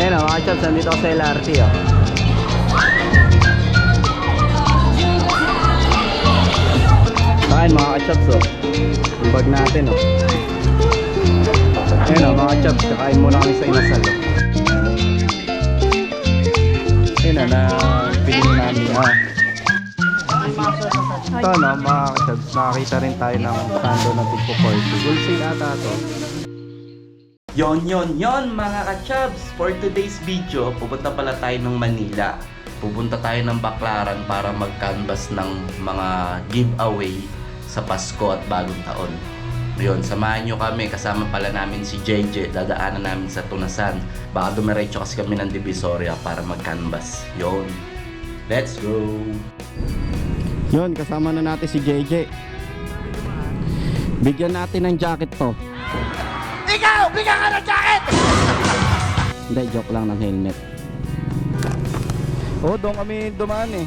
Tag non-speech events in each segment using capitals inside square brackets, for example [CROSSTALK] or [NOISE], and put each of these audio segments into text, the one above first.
Ayan o, mga chaps, nandito ako sa LRT o. Kain mga chaps o. Yung bag natin o. Ayan o, mga chaps, kakain muna kami sa inasal o. Ayan o, na piling namin ah. Ito no, mga chaps, nakakita rin tayo ng sando na tipo 40. Wholesale ata to. Yon, yon, yon mga kachabs! For today's video, pupunta pala tayo ng Manila. Pupunta tayo ng Baclaran para mag-canvas ng mga giveaway sa Pasko at Bagong Taon. Yun, samahan nyo kami. Kasama pala namin si JJ. Dadaanan namin sa Tunasan. Baka dumiretso kasi kami ng Divisoria para mag-canvas. Yun. Let's go! Yun, kasama na natin si JJ. Bigyan natin ng jacket to. Bigyan ka ng jacket! Hindi, joke lang ng helmet. Oh, doon kami dumaan eh.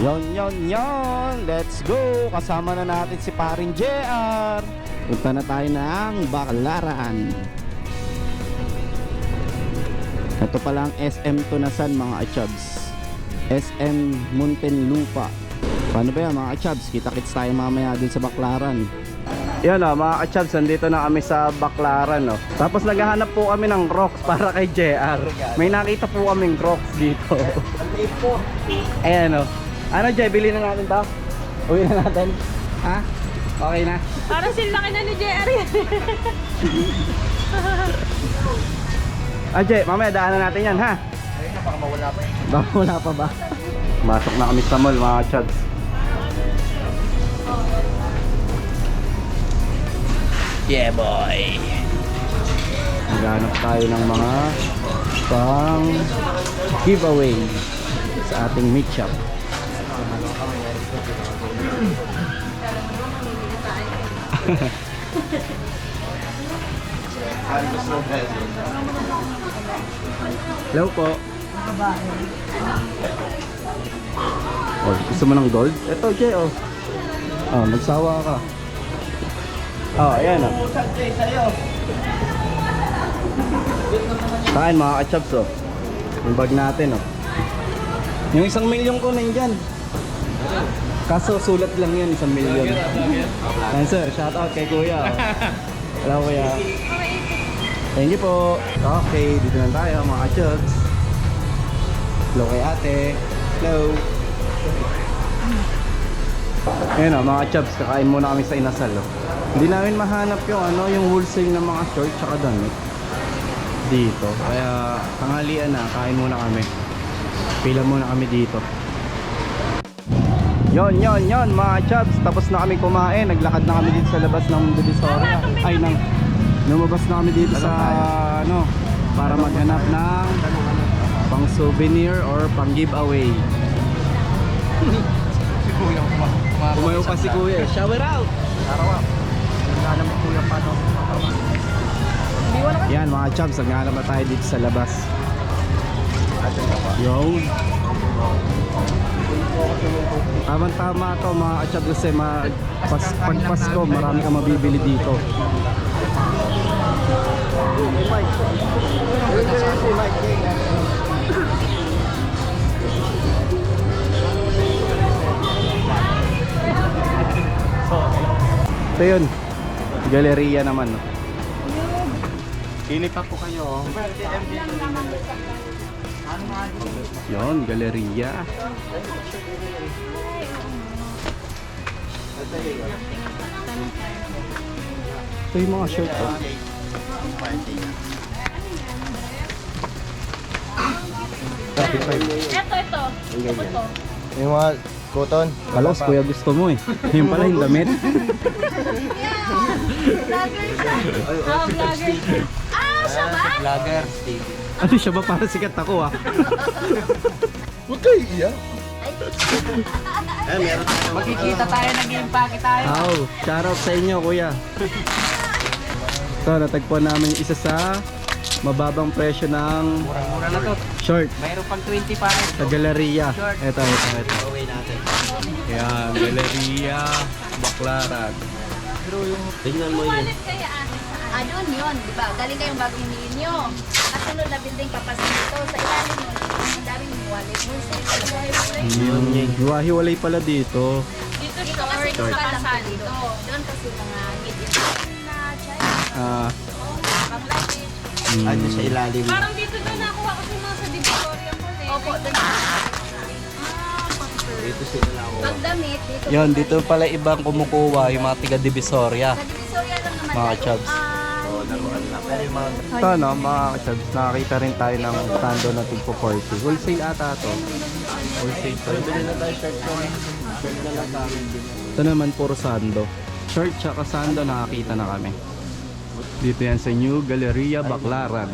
Yon, yon, yon. Let's go. Kasama na natin si paring JR. Punta na tayo ng Baclaran. Ito pala ang SM Tunasan mga achubs. SM Muntinlupa. Paano ba yan mga achubs? Kita-kits tayo mamaya dun sa Baclaran. Yan o, mga kachabs, nandito na kami sa Baclaran no. Tapos naghahanap po kami ng rocks [LAUGHS] para kay JR. May nakita po kaming rocks dito. [LAUGHS] Ayan o. Ano Jay, bilhin na natin to? Uwi na natin. Ha? Okay na. Parang silaki na ni JR yan. [LAUGHS] Ah Jay, mamaya daanan natin yan ha? Ayun na, baka mawala pa eh. Baka wala pa ba? Masok na kami sa mall mga kachabs. Yeah, boy! Maghanap tayo ng mga pang giveaway sa ating meat shop. Hello po. Oh, gusto mo ng gold? Ito, Jay, oh. Oh, magsawa ka. Oh, ayan, oh. Kain mga kachaps oh. Yung bag natin oh. Yung isang milyon ko na dyan. Kaso sulat lang yun, isang milyon. Yan sir, shout out kay kuya. Oh. Hello kuya. Thank you po. Okay, dito na tayo mga kachaps. Hello kay ate. Hello. Ayun oh, mga kachaps, kakain muna kami sa inasal oh. Hindi namin mahanap yung ano, yung wholesale ng mga short tsaka damit dito. Kaya tanghalian na, kain muna kami. Pila muna kami dito. Yon, yon, yon mga chubs. Tapos na kami kumain. Naglakad na kami dito sa labas ng Divisoria. Ay, nang lumabas na kami dito sa ano para maghanap ng pang souvenir or pang giveaway. [LAUGHS] Kumayo pa si Kuya. eh. Shower out! Yan mga chubs, naghahanap na tayo dito sa labas. Yun. Tamang tama to mga kachab kasi ma pas, pag Pasko marami kang mabibili dito. Ito yun. Galeria naman. No? Pili pa po kayo. oh. Yun, galeria. Ito yung mga shirt oh. Ito, ito. Ito. Yung mga cotton. Kalos, kuya gusto mo eh. Yung pala yung damit. Vlogger siya. Ah, vlogger. Ah, siya ba? Vlogger. Ano siya ba? Para sikat ako ah. Huwag kayo iiyak. Magkikita tayo, nag-iimpake tayo. Aw, shoutout sa inyo kuya. Ito, natagpuan namin yung isa sa mababang presyo ng Mura-mura na to. short Mayroon pang 20 pa rin. sa galeria. Ito, ito, ito. Away natin. Yan, galeria, baklaran. Tingnan mo yun. Ah. Doon yun, di ba? Galing kayong bago hiningin nyo. kasunod na building papasok dito. Sa ilalim mo, ang daming wallet. Mm, hiwa-hiwalay pala dito. Dito kasi Dito sa sa pasado dito. Doon kasi mga need na China, Ah, luggage. Mm, Ano sa ilalim? Parang dito doon nakuha ko sa mga sa Divisoria Mall eh. Opo, doon. Dito sila lang ako. Pag damit, dito. Yon, dito pala ibang kumukuha, yung mga tiga Divisoria. Sa Divisoria lang naman. Mga tayo. chubs. Ah, Oo. Pero yung mga Ito no, mga chubs, nakakita rin tayo ng sando na tigpo 40. Wholesale ata to. Wholesale to. Bili na tayo shirt ko. Shirt na lang kami. Ito naman puro sando. Short tsaka sando nakakita na kami. Dito yan sa New Galleria Baclaran.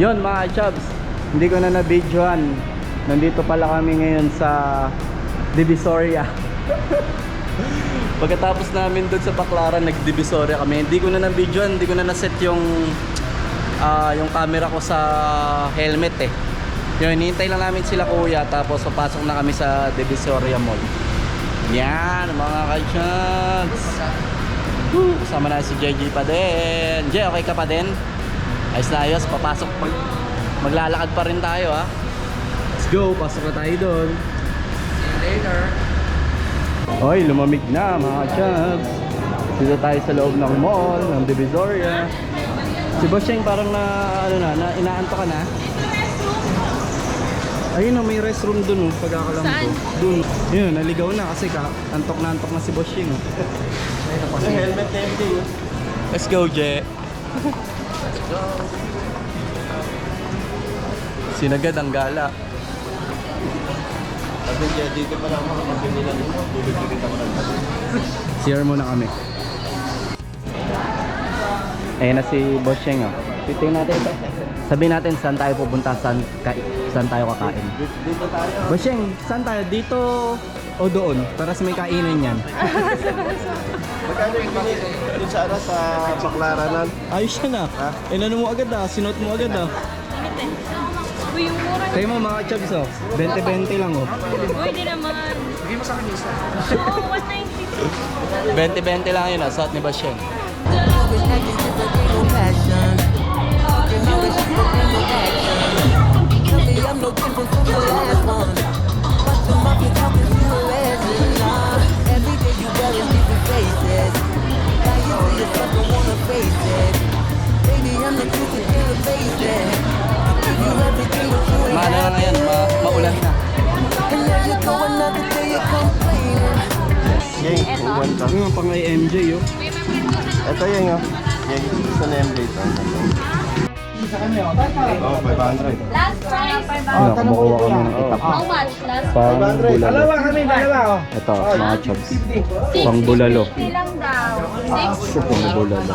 Yon mga chubs, hindi ko na na-videoan. Nandito pala kami ngayon sa Divisoria. [LAUGHS] Pagkatapos namin doon sa Baclaran, nag-Divisoria kami. Hindi ko na na-videoan, hindi ko na na-set yung ah, yung camera ko sa helmet eh. Yun, hinihintay lang namin sila kuya tapos papasok na kami sa Divisoria Mall. Yan, mga ka-chubs. Woo! Kasama na si JJ pa din. Jay, okay ka pa din? Ayos na ayos, papasok. Mag, maglalakad pa rin tayo ha. Let's go, pasok na tayo doon. See you later. Hoy, lumamig na mga chubs. Dito tayo sa loob ng mall, ng Divisoria. Si Bossing parang na, ano na, na inaanto ka na. Ayun o, may restroom dun oh, pagkakalam ko. Dun. Yun, naligaw na kasi ka, antok na antok na si Bossing oh. Yung helmet na yun, Jay. Let's go, Je. Sinagad ang gala. Sabi niya, dito pa lang ako mabili na mo. Bibigyan ako ng tabi. CR muna kami. Ayan na si Bossing oh. Titingnan natin. Sabihin natin saan tayo pupunta, saan, ka, saan tayo kakain. Dito tayo. Bossing, saan tayo? Dito o doon? Para sa may kainan yan. Magkano yung bili? Doon sa ano, sa Baklaranan. Ayos yan ah. Ha? Inano mo agad ah, sinot mo agad ah. Uy, yung mura. Kayo mo mga chubs oh, 20-20 lang oh. Uy, di naman. Bigay mo sa akin isa. Oo, 190. 20-20 lang yun ah, suot ni Bossing. I'm no different from the last one. Watch them off, you're talking to your resident. Every day you wearing different faces. Now you see yourself, don't wanna face it. Baby, I'm the truth and you're the baby. Give you everything that you ain't Maano na ngayon, ma maulan na. And there you go, another day you're complaining. Jay, uwan ka. Yung pang IMJ oh. Ito yun, oh. Yan, gusto na yung dito. Oh, 500. Last price. Ano, kumukuha kami ng itak. How much? Last Pang bulalo. kami, dalawa, oh. Ito, mga chubs. Pang bulalo. 60 lang daw. Six. Pang bulalo.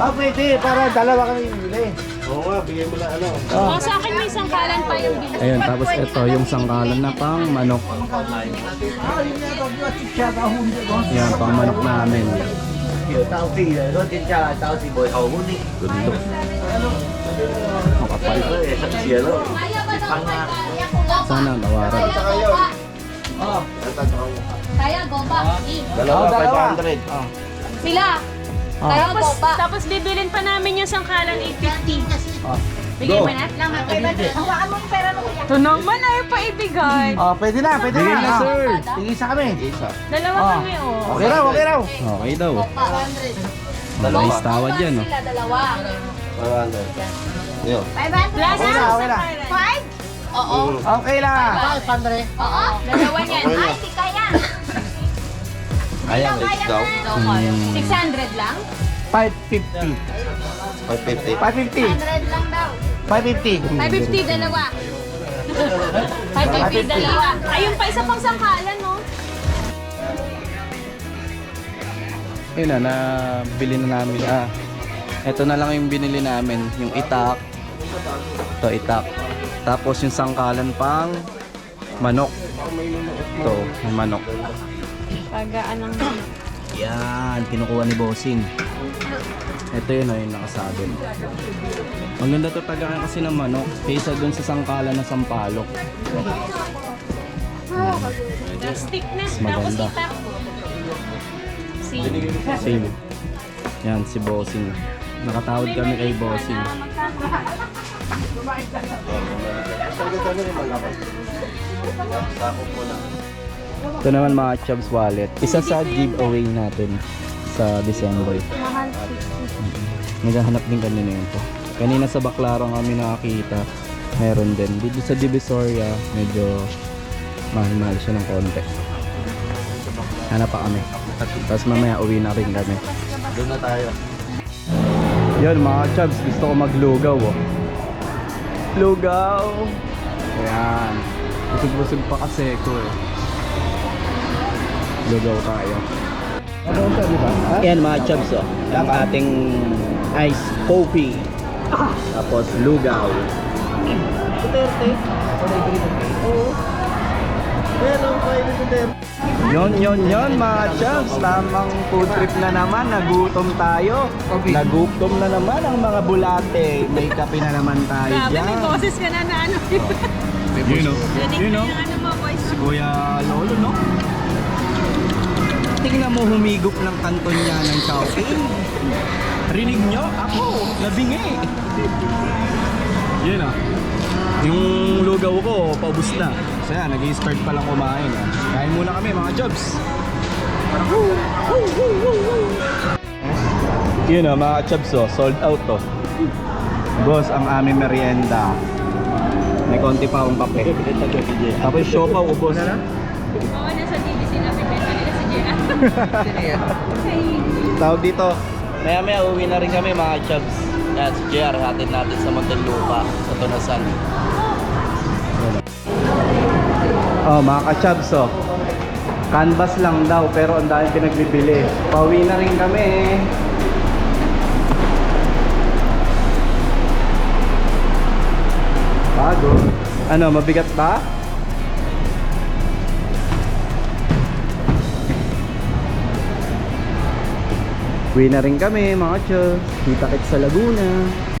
Ah, pwede. Para dalawa kami bibili. Oo nga, bigay mo na ano. Oh, sa akin may sangkalan pa yung bill. Ayun, tapos ito yung sangkalan na pang manok. Yan, pang manok namin. Gundo. Makapal. Kaya ba daw? Kaya ko ba? Sana nawaran. Kaya ko ba? Kaya go ba? Dalawa, 500. Sila. Kaya Tapos, tapos bibilin pa namin yung sangkalan 850. Bigay mo na? Hawakan mo yung pera mo kuya. Ito naman ayaw pa ibigay. Oh, pwede na, pwede Bigay na, sir. Tingin sa kami. Dalawa kami oh. Okay raw, okay raw. Okay daw. Dalawa. Nice tawad yan, oh. Sila dalawa. 500. Yun. 500. Plus Okay na, okay na. 5? Oo. Okay lang. Oo. Dalawa yan. Okay na. Ay, di kaya. Kaya, Kaya let's go. Hmm. 600 lang? 550. 550. 100 lang daw. 550. 550 dalawa. 550 dalawa. Ayun pa isa pang sangkalan no? Yun na, nabili na namin. Ah, ito na lang yung binili namin. Yung itak. Ito, itak. Tapos yung sangkalan pang manok. Ito, yung manok. Pagaan ng Yan, kinukuha ni Bossing. Ito yun, oh, yung nakasabin. Ang ganda to tagaan kasi ng manok. Kaysa dun sa sangkalan ng sampalok. stick na. Mas maganda. Same. Yan, si Bossing. Nakatawad kami kay Bossing. Ito naman mga Chubbs wallet. Isa sa giveaway natin sa December. Mahal. Naghahanap din kanina yun po. Kanina sa Baclaran kami nakakita. Meron din. Dito sa Divisoria, medyo mahal-mahal siya ng konti. Hanap pa kami. Tapos mamaya uwi na rin kami. Doon na tayo. Yun mga chubs, gusto ko maglugaw oh. Lugaw! Ayan. Busog-busog pa kasi ko eh. Lugaw tayo. Ano ka, di ba? Ha? Yan mga chubs oh. Ang ating ice coffee. Tapos lugaw. Duterte. Oo. Yon yon yon mga chubs, tamang food trip na naman, nagutom tayo. Nagutom na naman ang mga bulate. May kape na naman tayo Grabe, may dyan. boses ka na na ano. You know, Unique you na know. yung ano mo, voice. Kuya Lolo, no? Tingnan mo humigop ng kanton niya ng Chowking. Rinig nyo? Ako, nabingi. Yun ah. Yung lugaw ko, paubos na. So yan, nag-start pa lang kumain. Ah. Kain muna kami mga jobs. Yun ah, mga jobs oh, sold out to. Boss, ang aming merienda. May konti pa akong kape. [LAUGHS] Tapos siopaw, ubos. Oo, nasa TVC na pinbenta nila si Jera. [LAUGHS] Tawag dito, maya maya uwi na rin kami mga chubs. Yan, si JR, hatid natin sa Muntinlupa, sa Tunasan. Oh, mga ka-chubs, oh. Canvas lang daw, pero ang dahil pinagbibili. Pauwi na rin kami. Bago. Ano, mabigat ba? Uwi na rin kami mga chos. Kita kit sa Laguna.